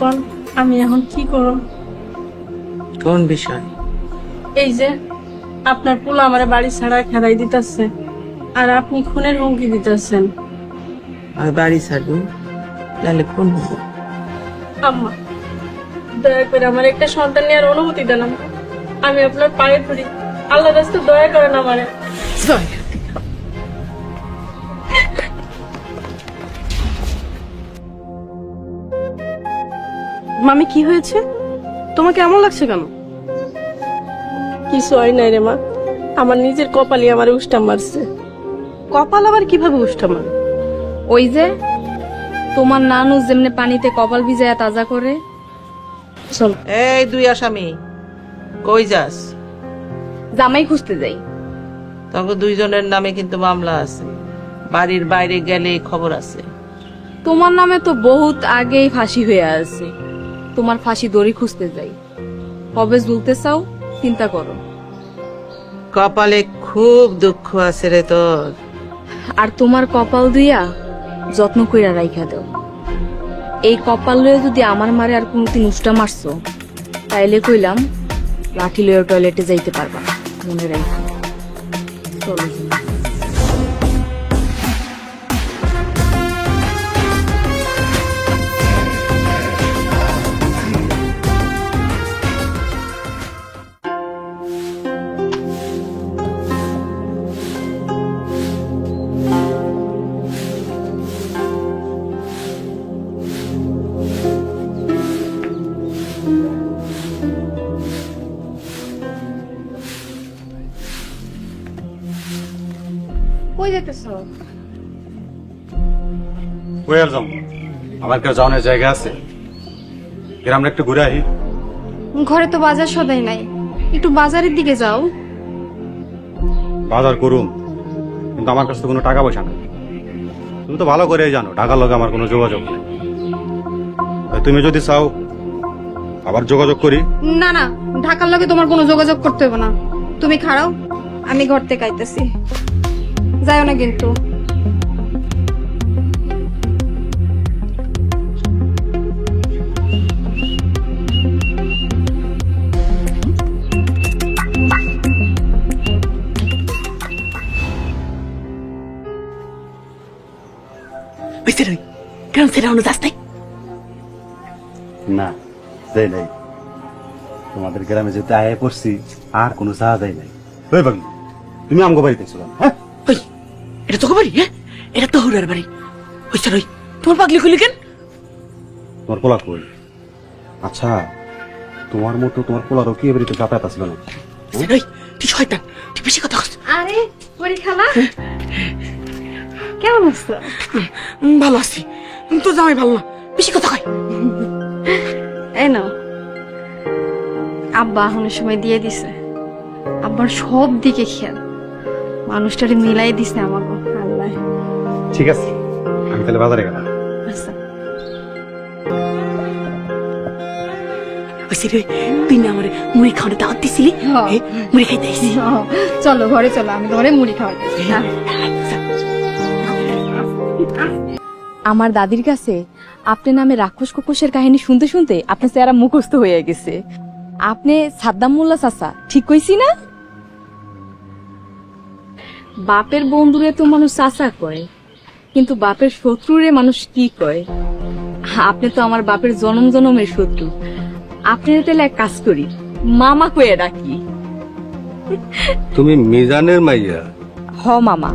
কোন আমি এখন কি করব কোন বিষয়? এই যে আপনার পোলা আমার বাড়ি ছাড়া খেদাই দিতেছে আর আপনি খুনের হুমকি দিতেছেন। আমি বাড়ি ছাড়বো? তাহলে কোন আম্মা দয়া করে আমার একটা সন্তান নেওয়ার অনুমতি দেন আম্মা। আমি আপনার পায়ে ধরি আল্লাহ রাস্তা দয়া করেন আমারে। মামি কি হয়েছে? তোমাকে এমন লাগছে কেন? কিছু হয় নাই রে মা। আমার নিজের কপালই আমার উষ্টা মারছে। কপাল আবার কীভাবে উষ্টা মারে? ওই যে তোমার নানু যেমনে পানিতে কপাল ভিজায়া তাজা করে। চল। এই দুই আসামি কই যাস? জামাই খুঁজতে যাই। তখন দুইজনের নামে কিন্তু মামলা আছে। বাড়ির বাইরে গেলে খবর আছে। তোমার নামে তো বহুত আগেই ফাঁসি হয়ে আছে। তোমার ফাঁসি দড়ি খুঁজতে যাই। কবে ঝুলতে চাও চিন্তা করো। কপালে খুব দুঃখ আছে রে তোর। আর তোমার কপাল দিয়া যত্ন কইরা রাইখা দাও। এই কপাল লয়ে যদি আমার মারে আর কোনোদিন উষ্টা মারছো তাইলে কইলাম লাঠি লয়ে টয়লেটে যাইতে পারবা। মনে রাখো চলো। কোয়াল যাম আমার কাছে যাওয়ার জায়গা আছে। গ্রামটা একটু ঘুরে আহি। ঘরে তো বাজার সদাই নাই। একটু বাজারের দিকে যাও। বাজার করুম। কিন্তু আমার কাছে তো কোনো টাকা পয়সা নেই। তুমি তো ভালো করেই জানো টাকার লগে আমার কোনো যোগাযোগ নেই। তুমি যদি চাও আবার যোগাযোগ করি। না না ঢাকার লগে তোমার কোনো যোগাযোগ করতে হবে না। তুমি খাড়াও আমি ঘর থেকে আইতেছি। যাও না কিন্তু। বেঁচে রই কেন সেটা অন্য যাস নাই না যাই নাই। তোমাদের গ্রামে যেতে আয় পড়ছি আর কোনো চাওয়া যায় নাই। ওই বাবু তুমি আমগো বাড়িতে ছিল হ্যাঁ? ওই এটা তোকে বাড়ি হ্যাঁ? এটা তো হুরার বাড়ি। ওই স্যার ওই তোমার পাগলি খুলি কেন? তোমার পোলা কই? আচ্ছা তোমার মতো তোমার পোলারও কি এ বাড়িতে যাতায়াত আসবে না স্যার ওই তুই শয়তান তুই বেশি কথা আরে পরি খালা কেমন আছো? ভালো আছি। তো জামাই ভালো না? বেশি কথা কয়। এই নাও। আব্বা এখনের সময় দিয়ে দিছে। আব্বার সব দিকে খেয়াল। মানুষটারে মিলাই দিছে আমাকে আল্লাহ। ঠিক আছে আমি তাহলে বাজারে গেলাম। আচ্ছা। ওই স্যার তুই না আমার মুড়ি খাওয়ানো দাওয়াত দিছিলি? হ্যাঁ। এ, মুড়ি খাইতে চলো ঘরে চলো আমি ঘরে মুড়ি খাওয়াইতেছি হ্যাঁ। আমার দাদির কাছে আপনার নামে রাক্ষস কুকুশের কাহিনী শুনতে শুনতে আপনার চেহারা মুখস্থ হয়ে গেছে। আপনি সাদ্দাম মোল্লা চাচা ঠিক কইছি না? বাপের বন্ধুরে তো মানুষ চাচা কয় কিন্তু বাপের শত্রুরে মানুষ কি কয়? আপনি তো আমার বাপের জনম জনমের শত্রু। আপনি তাহলে এক কাজ করি মামা কয়ে ডাকি। তুমি মিজানের মাইয়া। হ মামা।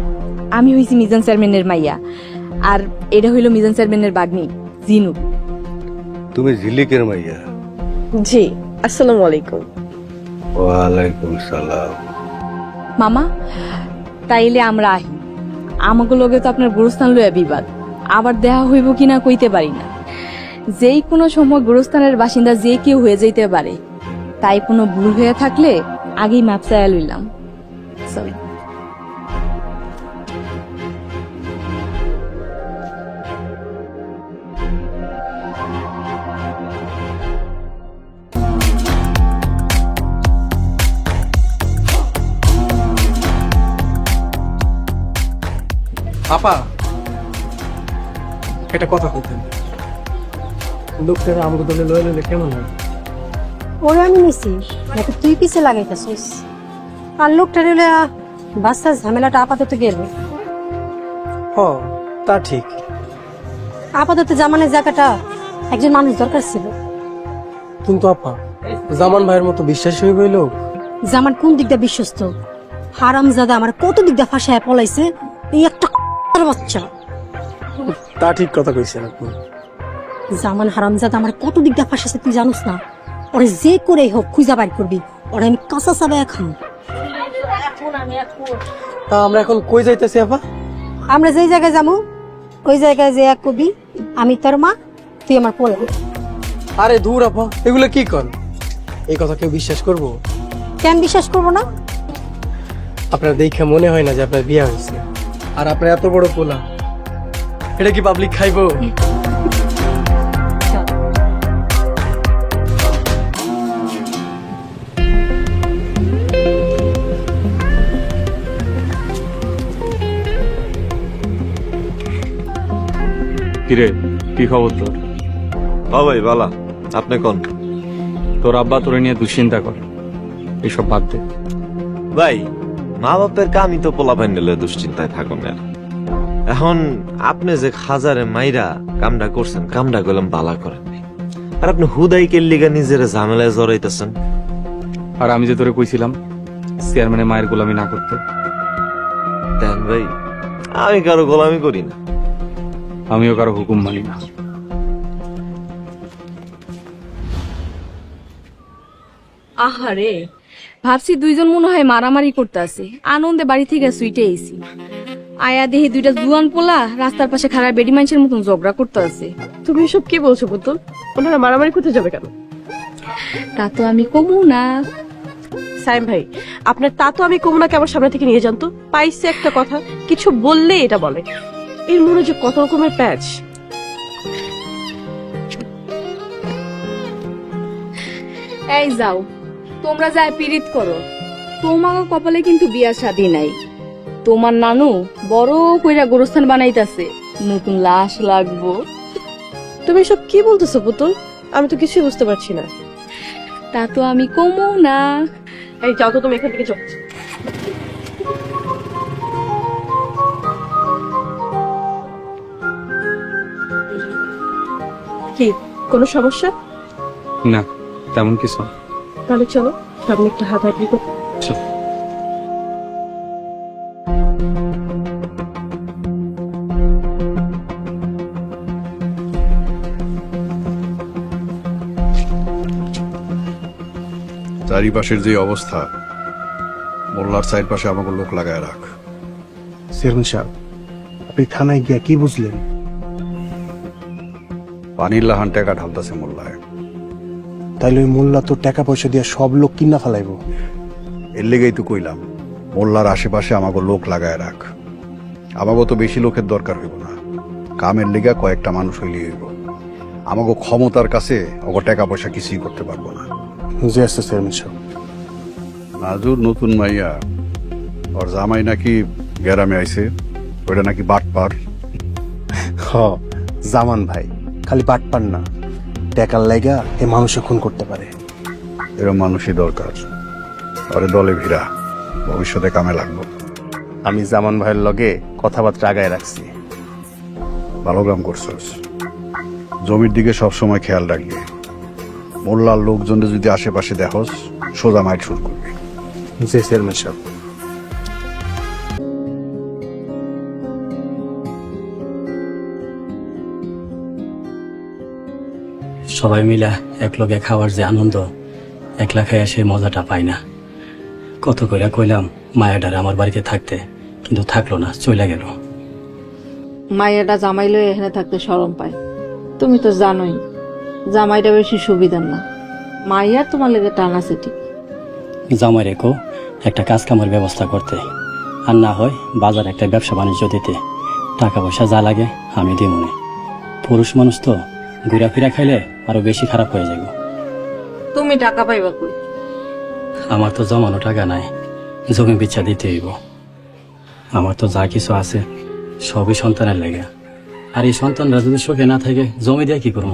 আমি হইছি মিজান চেয়ারম্যানের মাইয়া। আর এটা হইল মিজান চেয়ারম্যানের বাগনি জিনু। তুমি ঝিলিকের মাইয়া? জি আসসালামু আলাইকুম। ওয়ালাইকুম সালাম। মামা তাইলে আমরা আহি। আমাকে লগে তো আপনার গুরুস্থান লইয়া বিবাদ। আবার দেহা হইব কিনা কইতে পারি না। যেই কোনো সময় গুরুস্থানের বাসিন্দা যে কেউ হয়ে যাইতে পারে তাই কোনো ভুল হয়ে থাকলে আগেই মাপ চাইয়া লইলাম। সরি আপা একটা কথা বলতেন লোকটারা আমাকে দলে লয়ে নিলে কেমন হয়? ওরে আমি নিছি নাকি তুই পিছে লাগাইতেছিস? আর লোকটা রেলে বাচ্চার ঝামেলাটা আপাতত গেল। হ তা ঠিক। আপাতত জামানের জায়গাটা একজন মানুষ দরকার ছিল। কিন্তু আপা জামান ভাইয়ের মতো বিশ্বাস হয়ে গইল জামান কোন দিকটা বিশ্বস্ত? হারাম জাদা আমার কত দিকটা ফাঁসায় পলাইছে এই একটা বাচ্চা। তা ঠিক কথা কইছেন আপনি। জামান হারামজাদা আমার কত দিকটা ফাঁসাছে তুই জানোস না? ওরে যে করে হোক খুঁজা বাইর করবি। ওরে আমি কাঁচা চাবাই খাম। তা আমরা এখন কই যাইতেছি আপা? আমরা যেই জায়গায় যাব ওই জায়গায় যে এক কবি আমি তোর মা তুই আমার পোলা। আরে দূর আপা এগুলো কি কর এই কথা কেউ বিশ্বাস করব? কেন বিশ্বাস করব না? আপনার দেখে মনে হয় না যে আপনার বিয়ে হয়েছে। আর আপনার এত বড় পোলা। এটা কি পাবলিক খাইবো? কিরে কি খবর তোর? ও ভাই বালা। আপনি কোন? তোর আব্বা তোরে নিয়ে দুশ্চিন্তা করে। এসব বাদ দে। ভাই মা বাপের কামই তো পোলা নিলে দুশ্চিন্তায় থাকুন না এখন আপনি যে হাজারে মাইরা কামটা করছেন কামটা করলাম বালা করেন নাই। আর আপনি হুদাই কেল্লিগা নিজের ঝামেলায় জড়াইতেছেন? আর আমি যে তোরে কইছিলাম চেয়ারম্যানের মায়ের গোলামি না করতে। দেন ভাই আমি কারও গোলামি করি না। আমিও কারও হুকুম মানি না। আহারে ভাবছি দুইজন মনে হয় মারামারি করতে আছে আনন্দে বাড়ি থেকে সুইটে এসি আয়া দেহি দুইটা জুয়ান পোলা রাস্তার পাশে খারাপ বেডি মানুষের মতন ঝগড়া করতে আছে তুমি এসব কি বলছো পুতুল? ওনারা মারামারি করতে যাবে কেন? তা তো আমি কমু না। সাইম ভাই আপনার তা তো আমি কমুনাকে আমার সামনে থেকে নিয়ে জানতো পাইছে একটা কথা কিছু বললে এটা বলে। এর মনে যে কত রকমের প্যাচ। এই যাও। তোমরা যায় পীড়িত করো। তোমার কপালে কিন্তু বিয়া শাদি নাই। তোমার নানু বড় কইরা গোরস্থান বানাইতাছে। নতুন লাশ লাগবো। তুমি এসব কি বলতেছো পুতুল? আমি তো কিছুই বুঝতে পারছি না। তা তো আমি কমু না। এই যাও তো তুমি এখান থেকে যাও। কি কোনো সমস্যা? না তেমন কিছু না। তাহলে চলো সামনে একটা হাত হাঁটি করি। চারিপাশের যে অবস্থা মোল্লার চারিপাশে আমাকে লোক লাগায় রাখ। চেয়ারম্যান সাহেব আপনি থানায় গিয়া কি বুঝলেন? পানির লাহান টাকা ঢালতাছে মোল্লায়। তাইলে ওই মোল্লা তো টাকা পয়সা দিয়ে সব লোক কিনা ফেলাইব। এর লেগেই তো কইলাম মোল্লার আশেপাশে আমাকে লোক লাগায় রাখ। আমাকে তো বেশি লোকের দরকার হইব না কামের লেগা কয়েকটা মানুষ হইলে হইব। আমাকে ক্ষমতার কাছে ওকে টাকা পয়সা কিছুই করতে পারব না। যে আছে চেয়ারম্যান সাহেব। নাজুর নতুন মাইয়া ওর জামাই নাকি গ্যারামে আইছে ওটা নাকি বাটপার? হ জামান ভাই খালি বাট পান না। টাকার লাইগা এ মানুষে খুন করতে পারে। এরকম মানুষই দরকার। ওরে দলে ভিড়া ভবিষ্যতে কামে লাগবো। আমি জামান ভাইয়ের লগে কথাবার্তা আগায় রাখছি। ভালো কাম করছস। জমির দিকে সব সময় খেয়াল রাখবি। মোল্লার লোকজনদের যদি আশেপাশে দেখস সোজা মাইট শুরু করবি। যে চেয়ারম্যান সাহেব। সবাই মিলা এক লগে খাওয়ার যে আনন্দ একলা খাইয়া সে মজাটা পাই না। কত কইরা কইলাম মায়াডার আমার বাড়িতে থাকতে কিন্তু থাকল না চলে গেল। মায়েরা জামাই লয়ে এখানে থাকতে শরম পায়। তুমি তো জানোই জামাইটা বেশি সুবিধার না। মাইয়া তোমার লেগে টান আছে ঠিক জামাই রেখো একটা কাজ কামের ব্যবস্থা করতে। আর না হয় বাজার একটা ব্যবসা বাণিজ্য দিতে। টাকা পয়সা যা লাগে আমি দিই মনে পুরুষ মানুষ তো ঘুরা ফিরা খাইলে আরও বেশি খারাপ হয়ে যাবে। তুমি টাকা পাইবা কই? আমার তো জমানো টাকা নাই জমি বিচ্ছা দিতে হইব। আমার তো যা কিছু আছে সবই সন্তানের লেগে। আর এই সন্তানরা যদি সুখে না থাকে জমি দিয়ে কি করব?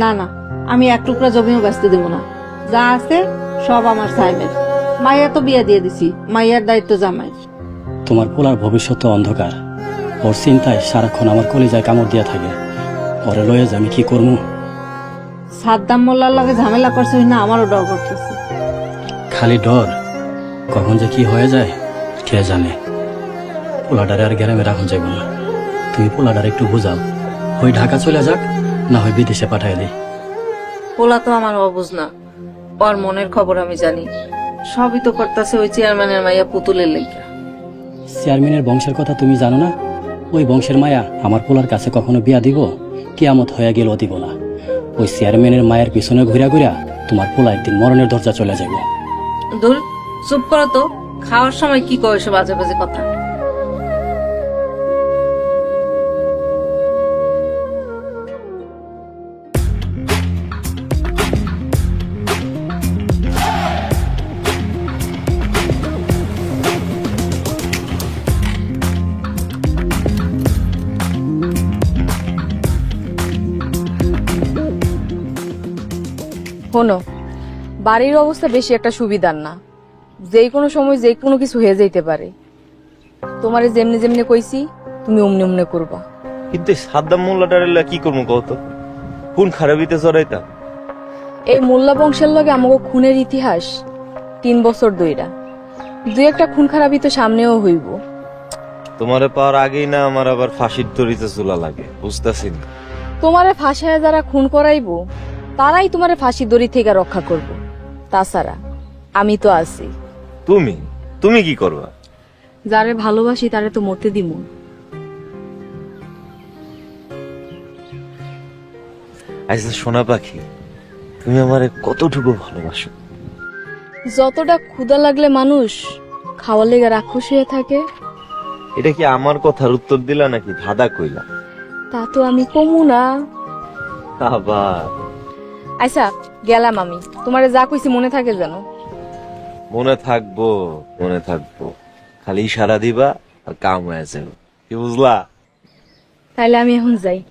না না আমি এক টুকরা জমিও ব্যস্ত দেবো না। যা আছে সব আমার সাহেবের। মাইয়া তো বিয়ে দিয়ে দিছি মাইয়ার দায়িত্ব জামাই। তোমার পোলার ভবিষ্যৎ তো অন্ধকার। ওর চিন্তায় সারাক্ষণ আমার কলিজায় কামড় দিয়া থাকে। ওরে লয়ে যে আমি কি করব? সাদ্দাম মোল্লার লগে ঝামেলা করছে না আমারও ডর করতেছে। খালি ডর? কখন যে কি হয়ে যায় কে জানে? পোলাডারে আর গ্রামে রাখুন যাইব না। তুমি পোলাডারে একটু বুঝাও। ওই ঢাকা চলে যাক না হয় বিদেশে পাঠাই দিই। পোলা তো আমার অবুঝ না। ওর মনের খবর আমি জানি। সবই তো করতেছে ওই চেয়ারম্যানের মাইয়া পুতুলের লেগে চেয়ারম্যানের বংশের কথা তুমি জানো না? ওই বংশের মায়া আমার পোলার কাছে কখনো বিয়া দিব? কেয়ামত হয়ে গেল দিব না। ওই চেয়ারম্যানের মায়ের পিছনে ঘুরা ঘুরা তোমার পোলা একদিন মরণের দরজা চলে যাবে দুল চুপ করো তো। খাওয়ার সময় কি কয় সে বাজে বাজে কথা? বাড়ির অবস্থা বেশি একটা সুবিধার না। যে কোনো সময় যে কোনো কিছু হয়ে যাইতে পারে। তোমারে যেমনি যেমনি কইছি তুমি অমনি অমনি করবা। কিন্তু এই সাদ্দাম মোল্লাটার কি করব কত কোন খারাপিতে চড়াইতা? এই মোল্লা বংশের লগে আমাকে খুনের ইতিহাস তিন বছর দইরা। দুই একটা খুন খারাপই তো সামনেও হইব। তোমারে পাওয়ার আগেই না আমার আবার ফাঁসির দড়িতে চুলা লাগে বুঝতেছি না। তোমারে ফাঁসায় যারা খুন করাইবো তারাই তোমারে ফাঁসি দড়ি থেকে রক্ষা করব। তাছাড়া আমি তো আছি। তুমি? তুমি কি করবা? যারে ভালোবাসি তারে তো মরতে দিব আচ্ছা সোনা পাখি তুমি আমারে কতটুকু ভালোবাসো? যতটা ক্ষুধা লাগলে মানুষ খাওয়ার লেগে রাক্ষস হয়ে থাকে। এটা কি আমার কথার উত্তর দিলা নাকি ধাঁধা কইলা? তা তো আমি কমু না। আবার। আচ্ছা গেলাম আমি। তোমারে যা কইছি মনে থাকে যেন। মনে থাকব মনে থাকব। খালি সারা দিবা আর কাম হয়ে যাবে। কি বুঝলা? তাইলে আমি এখন যাই।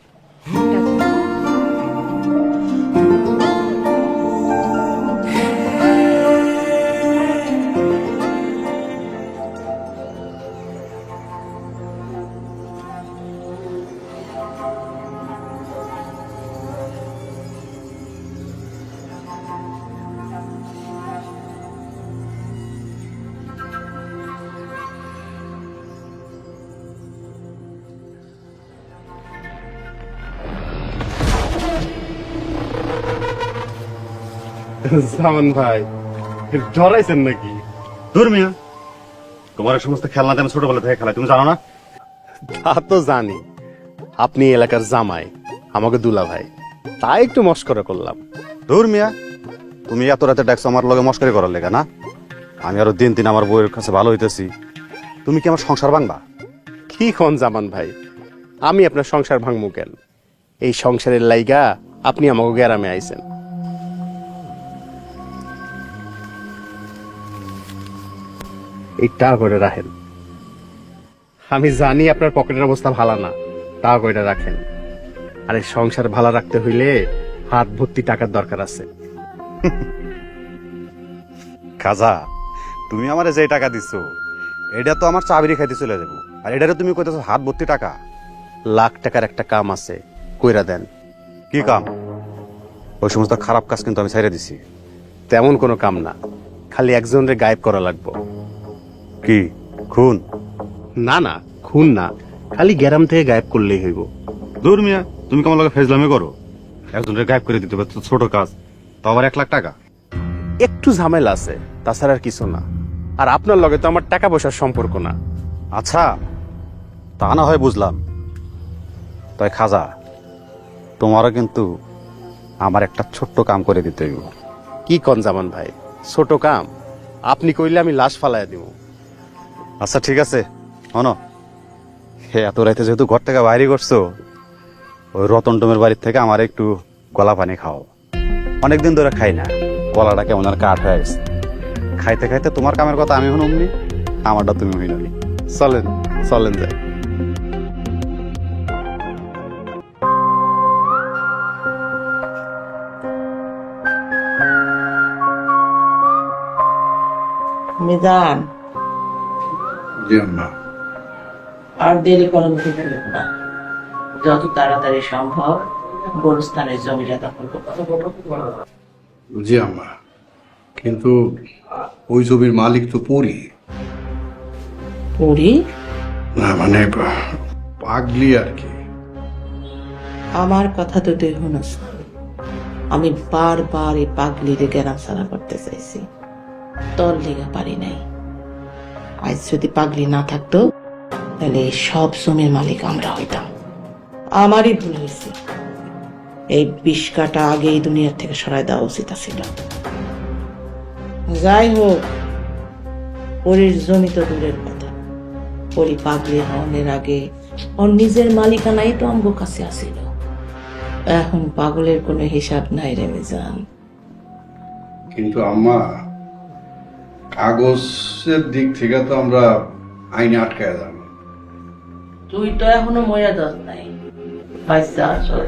জামান ভাই ডরাইছেন নাকি? ধর্মিয়া তোমার সমস্ত খেলনা আমি ছোটবেলা থেকে খেলাই তুমি জানো না? তা তো জানি। আপনি এলাকার জামাই আমাকে দুলা ভাই তাই একটু মস্করা করলাম। ধর্মিয়া তুমি এত রাতে ডাকছো আমার লগে মস্কারি করার লেগা না? আমি আরও দিন দিন আমার বউয়ের কাছে ভালো হইতেছি। তুমি কি আমার সংসার ভাঙবা? কি খন জামান ভাই? আমি আপনার সংসার ভাঙমু কেন? এই সংসারের লাইগা আপনি আমাকে গ্যারামে আইছেন। এই টাকা করে রাখেন। আমি জানি আপনার পকেটের অবস্থা ভালো না টাকা করে রাখেন। আর সংসার ভালো রাখতে হইলে হাত ভর্তি টাকার দরকার আছে। খাজা, তুমি আমারে যে টাকা দিছো, এটা তো আমার চাবিরি খাইতে চলে যাব। আর এটারে তুমি কইতেছো হাত ভর্তি টাকা। লাখ টাকার একটা কাম আছে, কইরা দেন। কি কাম? ওই সমস্ত খারাপ কাজ কিন্তু আমি ছেড়ে দিছি। তেমন কোনো কাম না, খালি একজনের গায়েব করা লাগবো। কি? খুন? না না খুন না। খালি গ্যারাম থেকে গায়েব করলেই হইব। দূর মিয়া তুমি কেমন লাগে ফেজলামি করো? একজনের গায়েব করে দিতে হবে তো ছোট কাজ। তো আবার এক লাখ টাকা। একটু ঝামেলা আছে তাছাড়া আর কিছু না। আর আপনার লগে তো আমার টাকা পয়সার সম্পর্ক না। আচ্ছা তা না হয় বুঝলাম। তাই খাজা তোমারও কিন্তু আমার একটা ছোট্ট কাম করে দিতে হইব। কি কন জামান ভাই? ছোট কাম? আপনি কইলে আমি লাশ ফালাইয়া দিব। আচ্ছা ঠিক আছে। অন হে, এত রাইতে যেহেতু ঘর থেকে বাইরে করছ, ওই রতন টমের বাড়ির থেকে আমার একটু গলা পানি খাও। অনেকদিন ধরে খাই না, গলাটা কেমন আর কাঠ হয়ে গেছে। খাইতে খাইতে তোমার কামের কথা আমি হনমনি আমারটা তুমি হইনি চলেন চলেন যাই। মিজান জি আম্মা আর দেরি করার কিছু না। যত তাড়াতাড়ি সম্ভব গোরস্থানের জমিটা দখল জি আম্মা কিন্তু ওই জমির মালিক তো পরি। পুরি? না মানে পাগলি আর কি। আমার কথা তো তুই শুনস না। আমি বারবার এই পাগলিরে জ্ঞান সারা করতে চাইছি। তোর লেগে পারি নাই। আজ যদি পাগলি না থাকতো, তাহলে সব জমির মালিক আমরা হইতাম। আমারই ভুল হয়েছে এই বিষ কাটা আগে এই দুনিয়ার থেকে সরাই দেওয়া উচিত ছিল যাই হোক, পরীর জমি তো দূরের কথা। পরি পাগলি হওয়ার আগে ওর নিজের মালিকানাই তো আমগো কাছে আসিল এখন পাগলের কোনো হিসাব নাই রে মিজান। কিন্তু আম্মা কাগজের দিক থেকে তো আমরা আইনে আটকায় যাব। তুই তো এখনও ময়া যাস নাই আসল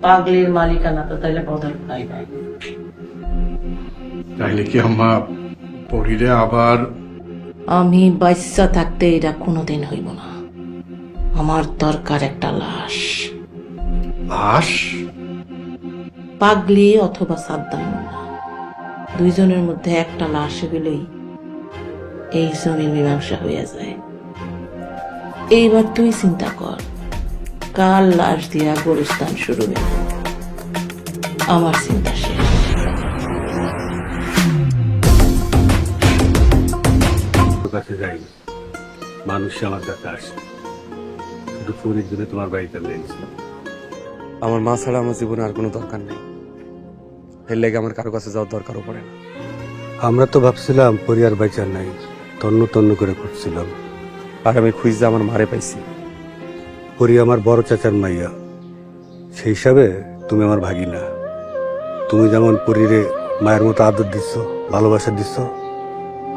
পাগলির মালিকানা তো তাইলে বদল হয় নাই তাইলে কি আম্মা পরিরে আবার আমি বাচ্চা থাকতে এটা কোনোদিন হইব না। আমার দরকার একটা লাশ। লাশ? পাগলি অথবা সাদ্দাম। মোল্লা দুইজনের মধ্যে একটা লাশ গেলেই এই জমির মীমাংসা হইয়া যায়। এইবার তুই চিন্তা কর কাল লাশ দিয়া গোরস্থান শুরু হইব। আমার চিন্তা শেষ। কাছে যাই। মানুষ আমার কাছে আসে। শুধু চুরির জন্য তোমার বাড়িতে আমার মা ছাড়া আমার জীবনে আর কোনো দরকার নেই। এর লেগে আমার কারও কাছে যাওয়ার দরকারও পড়ে না। আমরা তো ভাবছিলাম পরিবার বাইচার নাই তন্ন তন্ন করে খুঁজছিলাম। আর আমি খুঁজতে আমার মারে পাইছি। পরি আমার বড় চাচার মাইয়া। সেই হিসাবে তুমি আমার ভাগিনা। তুমি যেমন পরীরে মায়ের মতো আদর দিচ্ছ ভালোবাসা দিচ্ছ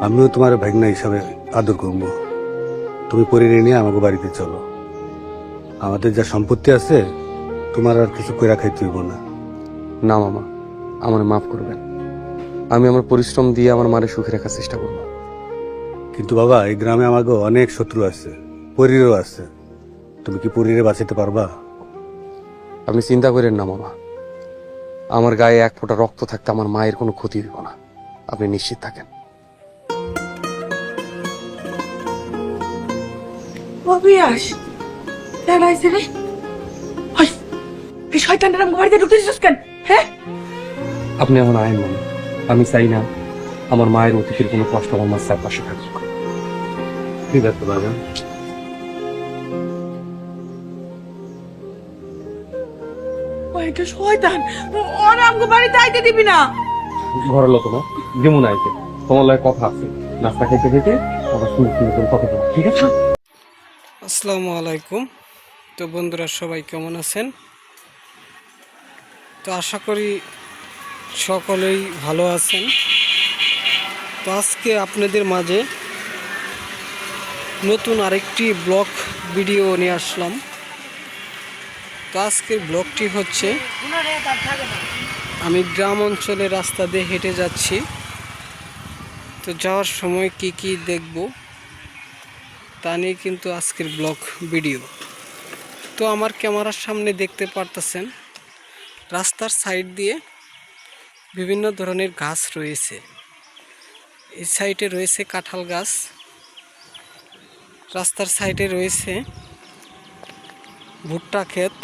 আমিও তোমার ভাগনা হিসাবে আদর করব। তুমি পরীরে নিয়ে আমাকে বাড়িতে চলো। আমাদের যা সম্পত্তি আছে তোমার আর কিছু করে খাইতে হইব না। না মামা। আমার মাফ করবেন। আমি আমার পরিশ্রম দিয়ে আমার মারে সুখে রাখার চেষ্টা করব। কিন্তু বাবা এই গ্রামে আমাকে অনেক শত্রু আছে পরীরও আছে। তুমি কি পরীরে বাঁচাতে পারবা? আপনি চিন্তা করেন না মামা। আমার গায়ে এক ফোঁটা রক্ত থাকতে আমার মায়ের কোনো ক্ষতি হইব না। আপনি নিশ্চিত থাকেন। অবিয়াস দাঁড়াইছে রে এই শয়তানটা আমার বাড়িতে ঢুকতে দিছিস কেন? হ্যাঁ? আপনি আমার আয়ের মামা আমি চাই না আমার মায়ের অতিথির কোনো কষ্ট আমার মার চারপাশে থাকুক। ঠিক আছে বাবা। এটা শয়তান ওরা আমাকে বাড়িতে আইতে দিবি না। ঘরের লোক না যেমন আইতে। তোমার লাগে কথা আছে। নাস্তা খেতে খেতে আবার শুনে শুনে করে কথা বলো ঠিক আছে? আসসালামু আলাইকুম। তো বন্ধুরা সবাই কেমন আছেন? তো আশা করি সকলেই ভালো আছেন। তো আজকে আপনাদের মাঝে নতুন আরেকটি ব্লগ ভিডিও নিয়ে আসলাম। তো আজকের ব্লগটি হচ্ছে, আমি গ্রাম অঞ্চলের রাস্তা দিয়ে হেঁটে যাচ্ছি। তো যাওয়ার সময় কি কি দেখব তা নিয়ে কিন্তু আজকের ব্লগ ভিডিও। তো আমার ক্যামেরার সামনে দেখতে পারতেছেন, রাস্তার সাইড দিয়ে বিভিন্ন ধরনের গাছ রয়েছে। এই সাইডে রয়েছে কাঁঠাল গাছ। রাস্তার সাইডে রয়েছে ভুট্টা ক্ষেত।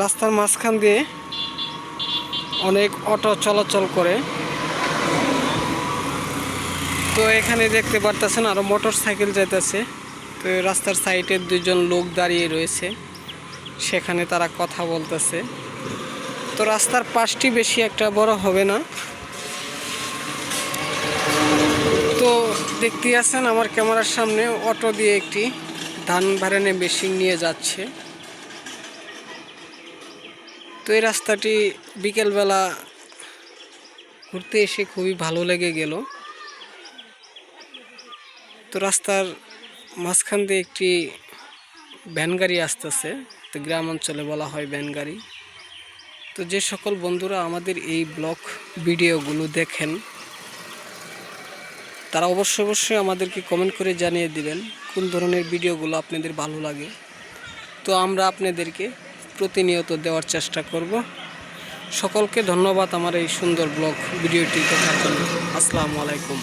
রাস্তার মাঝখান দিয়ে অনেক অটো চলাচল করে। তো এখানে দেখতে পারতেছেন আরও মোটর সাইকেল যাইতেছে। তো রাস্তার সাইডে দুজন লোক দাঁড়িয়ে রয়েছে। সেখানে তারা কথা বলতেছে। তো রাস্তার পাশটি বেশি একটা বড় হবে না। তো দেখতে আছেন আমার ক্যামেরার সামনে অটো দিয়ে একটি ধান ভাড়ানে মেশিন নিয়ে যাচ্ছে। তো এই রাস্তাটি বিকেলবেলা ঘুরতে এসে খুবই ভালো লেগে গেল। তো রাস্তার মাঝখান দিয়ে একটি ভ্যান গাড়ি আসতেছে, তো গ্রাম অঞ্চলে বলা হয় ভ্যান গাড়ি। তো যে সকল বন্ধুরা আমাদের এই ব্লগ ভিডিওগুলো দেখেন, তারা অবশ্যই অবশ্যই আমাদেরকে কমেন্ট করে জানিয়ে দিবেন কোন ধরনের ভিডিওগুলো আপনাদের ভালো লাগে। তো আমরা আপনাদেরকে প্রতিনিয়ত দেওয়ার চেষ্টা করব। সকলকে ধন্যবাদ আমার এই সুন্দর ব্লগ ভিডিওটি দেখার জন্য। আসসালামু আলাইকুম।